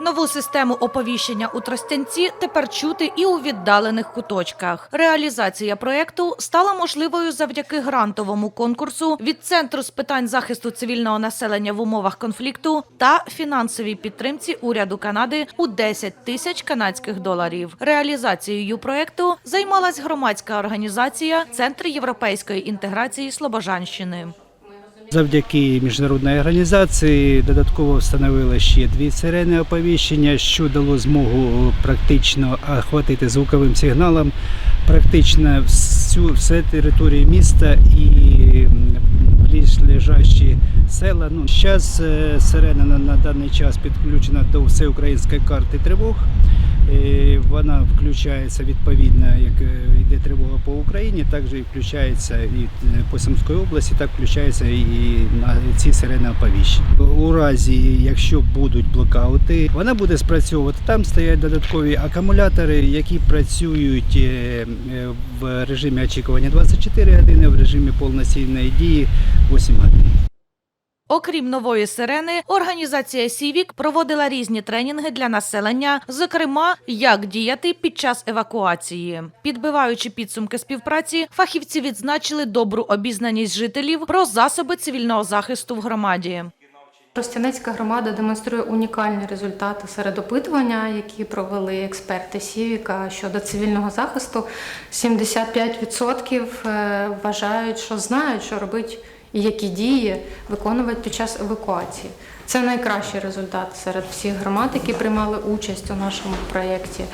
Нову систему оповіщення у Тростянці тепер чути і у віддалених куточках. Реалізація проекту стала можливою завдяки грантовому конкурсу від Центру з питань захисту цивільного населення в умовах конфлікту та фінансовій підтримці уряду Канади у 10 тисяч канадських доларів. Реалізацією проекту займалась громадська організація Центр європейської інтеграції Слобожанщини. Завдяки міжнародній організації додатково встановили ще дві сирени оповіщення, що дало змогу практично охватити звуковим сигналом практично всю все територію міста і ближайші села. Ну, зараз сирена на, на даний час підключена до всеукраїнської карти тривог. Е, Вона включається відповідно, як е, йде тривога по Україні, також і включається і е, по Сумської області, так включається і на ці сирени оповіщення. У разі, якщо будуть блокаути, вона буде спрацьовувати. Там стоять додаткові акумулятори, які працюють е, в режимі очікування 24 години, в режимі повноцінної дії 8 годин. Окрім нової сирени, організація Сівік проводила різні тренінги для населення, зокрема, як діяти під час евакуації. Підбиваючи підсумки співпраці, фахівці відзначили добру обізнаність жителів про засоби цивільного захисту в громаді. Тростянецька громада демонструє унікальні результати серед опитування, які провели експерти Сівіка щодо цивільного захисту. 75% е, вважають, що знають, що робити і які дії виконувати під час евакуації. Це найкращий результат серед всіх громад, які приймали участь у нашому проєкті.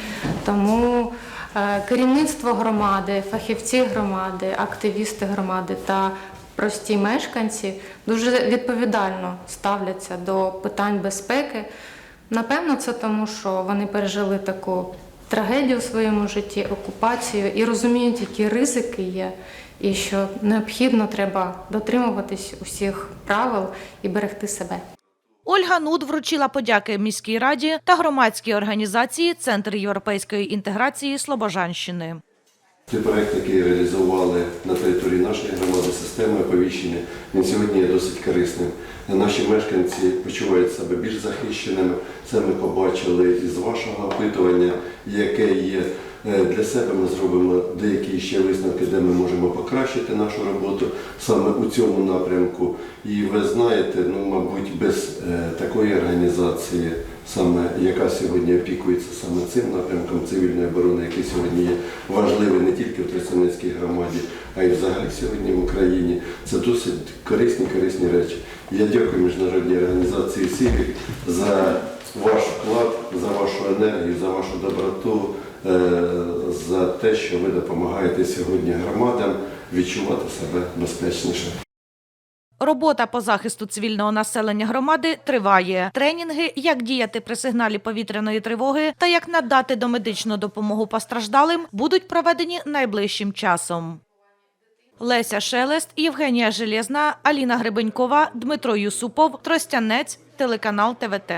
Тому е, керівництво громади, фахівці громади, активісти громади та прості мешканці дуже відповідально ставляться до питань безпеки. Напевно, це тому, що вони пережили таку трагедію в своєму житті, окупацію і розуміють, які ризики є, і що необхідно треба дотримуватись усіх правил і берегти себе. Ольга Нуд вручила подяки міській раді та громадській організації Центр європейської інтеграції Слобожанщини. Ті проекти, які реалізували на території оповіщення, він сьогодні є досить корисним. Наші мешканці почувають себе більш захищеними. Це ми побачили із вашого опитування, яке є Е, для себе. Ми зробимо деякі ще висновки, де ми можемо покращити нашу роботу саме у цьому напрямку. І ви знаєте, ну мабуть, без е, такої організації, саме яка сьогодні опікується саме цим напрямком цивільної оборони, який сьогодні є важливий не тільки в а й взагалі сьогодні в Україні. Це досить корисні, корисні речі. Я дякую міжнародній організації СІВІК за ваш вклад, за вашу енергію, за вашу доброту, е, за те, що ви допомагаєте сьогодні громадам відчувати себе безпечніше. Робота по захисту цивільного населення громади триває. Тренінги, як діяти при сигналі повітряної тривоги та як надати домедичну допомогу постраждалим, будуть проведені найближчим часом. Леся Шелест, Євгенія Железна, Аліна Гребенькова, Дмитро Юсупов, Тростянець, телеканал ТВТ.